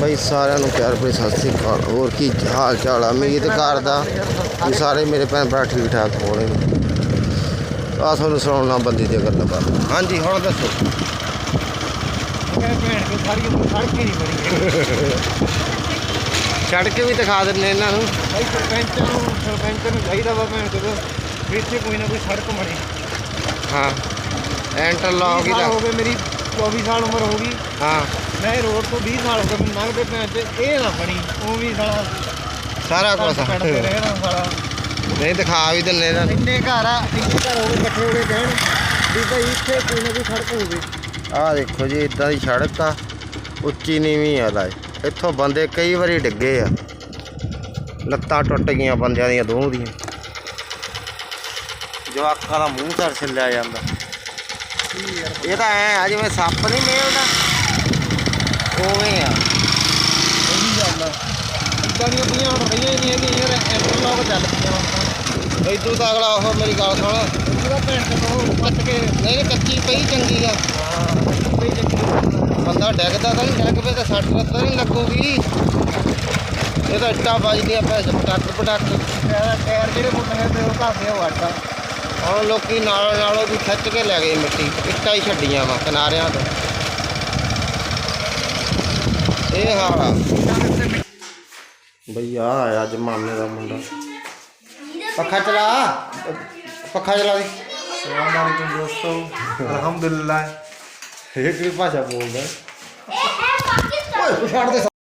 ਬਈ ਸਾਰਿਆਂ ਨੂੰ ਪਿਆਰ ਭਰੀ ਸਤਿ ਸ੍ਰੀ ਅਕਾਲ। ਹੋਰ ਕੀ ਹਾਲ ਚਾਲ ਆ? ਉਮੀਦ ਕਰਦਾ ਕਿ ਸਾਰੇ ਮੇਰੇ ਭੈਣ ਭਰਾ ਠੀਕ ਠਾਕ ਹੋਣੇ ਆ ਤੁਹਾਨੂੰ ਸੁਣਾਉਣਾ ਬੰਦੀ ਦੀਆਂ ਗੱਲਾਂ ਬਾਤ। ਹਾਂਜੀ ਹੁਣ ਦੱਸੋ। ਛੱਡ ਕੇ ਵੀ ਦਿਖਾ ਦਿੰਨੇ ਇਹਨਾਂ ਨੂੰ। ਭਾਈ ਸਰਪੰਚ ਨੂੰ ਸਰਪੰਚ ਨੂੰ ਚਾਹੀਦਾ ਵਾ ਭੈਣ ਕੋ ਵੀ ਇੱਥੇ ਕੋਈ ਨਾ ਕੋਈ ਸੜਕ ਬਣੇ ਹਾਂ ਇੰਟਰਲੌਕ ਹੀ ਦਾ ਹੋ ਗਏ ਮੇਰੀ 24 ਸਾਲ ਉਮਰ ਹੋ ਗਈ। ਹਾਂ। ਮੈਂ ਇਹ ਰੋਡ ਤੋਂ 20 ਸਾਲ ਹੋ ਗਏ ਮੈਨੂੰ ਲੰਘਦੇ ਭੈਣ ਤੇ ਇਹ ਨਾ ਬਣੀ ਉਹ ਵੀ ਸਾਲਾ ਸਾਰਾ ਕੁਝ ਪਿੰਡ ਤੇ ਰਹਿਣਾ ਸਾਲਾ। ਨਹੀਂ ਦਿਖਾ ਵੀ ਦਿੰਨੇ ਨੂੰ। ਇੰਨੇ ਘਰ ਆ ਇੰਨੇ ਘਰ ਹੋ ਗਏ ਇਕੱਠੇ ਹੋ ਗਏ ਕਹਿਣ ਵੀ ਭਾਈ ਇੱਥੇ ਕੋਈ ਨਾ ਕੋਈ ਸੜਕ ਹੋਵੇ। ਆਹ ਦੇਖੋ ਜੀ ਇਦਾਂ ਦੀ ਸੜਕ ਆ ਉੱਚੀ ਨੀਵੀਂ ਆ ਲਾਏ। ਇੱਥੋਂ ਬੰਦੇ ਕਈ ਵਾਰੀ ਡਿੱਗੇ ਆ। ਲੱਤਾਂ ਟੁੱਟ ਗਈਆਂ ਬੰਦਿਆਂ ਦੀਆਂ ਦੋਹਾਂ ਦੀਆਂ। ਜਵਾਕਾਂ ਦਾ ਮੂੰਹ ਸਰ ਛਿੱਲਿਆ ਜਾਂਦਾ। ਇਹ ਤਾਂ ਐ ਆ ਜਿਵੇਂ ਸੱਪ ਨਹੀਂ ਮੇਲਦਾ। ਉਵੇਂ ਆ। ਉਹ ਵੀ ਜਾਂਦਾ ਇੱਦਾਂ ਦੀਆਂ ਪਈਆਂ ਹੁਣ ਰਹੀਆਂ ਹੀ ਨਹੀਂ ਹੈਗੀਆਂ ਯਾਰ ਇੰਟਰਲੌਕ ਚੱਲ ਪਈਆਂ ਹੁਣ ਇਦੋਂ ਤਾਂ ਅਗਲਾ ਉਹ ਮੇਰੀ ਗੱਲ ਸੁਣ। ਇਹਦਾ ਭੈਣ ਤੇ ਕੱਟ ਕੇ ਨਹੀਂ ਕੱਚੀ ਪਈ ਚੰਗੀ ਆ। ਚੱਕਰ ਬੰਦਾ ਡਿੱਗਦਾ ਤਾਂ ਨਹੀਂ ਡਿੱਗ ਪਏ ਤਾਂ ਸੱਟ ਤਾਂ ਨਹੀਂ ਲੱਗੂਗੀ। ਇਹ ਤਾਂ ਇੱਟਾਂ ਵੱਜਦੀਆਂ ਚ ਪਟਕ ਪਟਕ। ਟਾਇਰ ਟਾਇਰ ਜਿਹੜੇ ਮੁੰਡੇ ਤੇ ਉਹ ਘਾਸੇ ਉਹ ਆਟਾ ਹੁਣ ਲੋਕੀ ਨਾਲ ਨਾਲੋਂ ਵੀ ਖਿੱਚ ਕੇ ਲੈ ਗਏ ਮਿੱਟੀ। ਇੱਟਾਂ ਹੀ ਛੱਡੀਆਂ ਵਾ ਕਿਨਾਰਿਆਂ ਤੋਂ। ਇਹ ਹਾਰਾ ਬਈ ਆ ਆਇਆ ਜਮਾਨੇ ਦਾ ਮੁੰਡਾ। ਪੱਖਾ ਚਲਾ। ਪੱਖਾ ਚਲਾ ਦੇ। ਸਲਾਮ ਅਲੈਕੁਮ ਦੋਸਤੋ। ਅਲਹਮਦੁਲਿਲਾ। ਇਹ ਕਿਹੜੀ ਭਾਸ਼ਾ ਬੋਲਦਾ ਓਏ ਛੱਡ ਦੇ।